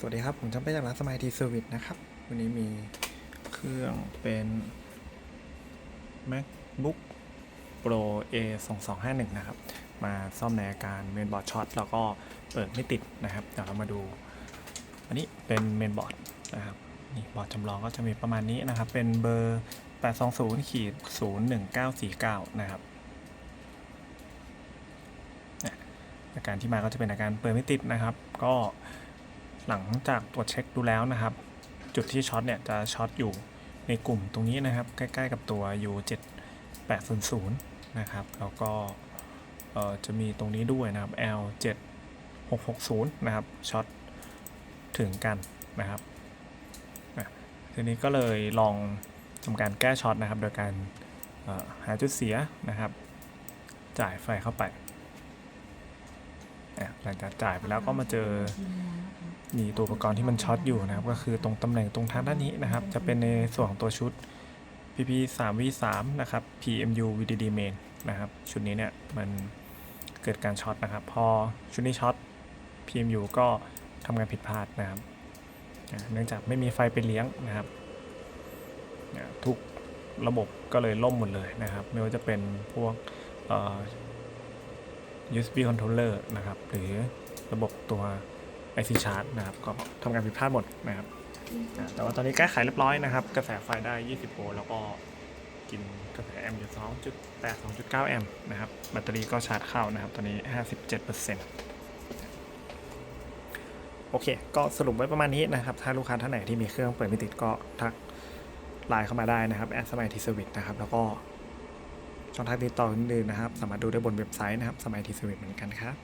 สวัสดีครับ ผมจำไปจากร้านสมัยทีเซอร์วิสนะครับ วันนี้มีเครื่องเป็น MacBook Pro A 2 2 5 1นะครับ มาซ่อมในอาการเมนบอร์ดช็อตแล้วก็เปิดไม่ติดนะครับ เดี๋ยวเรามาดู อันนี้เป็นเมนบอร์ดนะครับ นี่บอร์ดจำลองก็จะมีประมาณนี้นะครับ เป็นเบอร์ 820ขีด01949 นะครับอาการที่มาก็จะเป็นอาการเปิดไม่ติดนะครับ ก็ หลังจากตรวจเช็คดูแล้วนะครับ จุดที่ช็อตเนี่ยจะช็อตอยู่ในกลุ่มตรงนี้นะครับ ใกล้ๆกับตัว U7800 นะครับ แล้วก็เอ่อจะมีตรงนี้ด้วยนะครับ L7660 นะครับช็อตถึงกันนะครับทีนี้ก็เลยลองทำการแก้ช็อตนะครับ โดยการหาจุดเสียนะครับ จ่ายไฟเข้าไปอะหลังจากจ่ายไปแล้วก็มาเจอ มีตัวอุปกรณ์ที่มันช็อตอยู่นะครับ ก็คือตรงตำแหน่งตรงทางด้านนี้นะครับ จะเป็นในส่วนของตัวชุด PP 3 V 3นะครับ PMU VDD main นะครับ ชุดนี้เนี่ยมันเกิดการช็อตนะครับ พอชุดนี้ช็อต PMU ก็ทำงานผิดพลาดนะครับ เนื่องจากไม่มีไฟไปเลี้ยงนะครับ ทุกระบบก็เลยล่มหมดเลยนะครับ ไม่ว่าจะเป็นพวก USB controller นะครับ หรือระบบตัว IC chart นะครับก็ทำงานผิดพลาดหมดนะครับแต่ว่าตอนนี้แก้ไขเรียบร้อยนะครับ กระแสไฟได้ 20 โวลต์แล้วก็กินกระแสแอมป์อยู่2.8 2.9 แอมป์นะครับ แบตเตอรี่ก็ชาร์จเข้านะครับ ตอนนี้ 57%โอเค ก็สรุปไว้ประมาณนี้นะครับ ถ้าลูกค้าท่านไหนที่มีเครื่องเปิดไม่ติดก็ทักไลน์เข้ามาได้นะครับแอดสมัยทีเซอร์วิสนะครับ แล้วก็ช่องทางติดต่ออื่นๆนะครับ สามารถดูได้บนเว็บไซต์นะครับ สมัยทีสวิตเหมือนกันครับ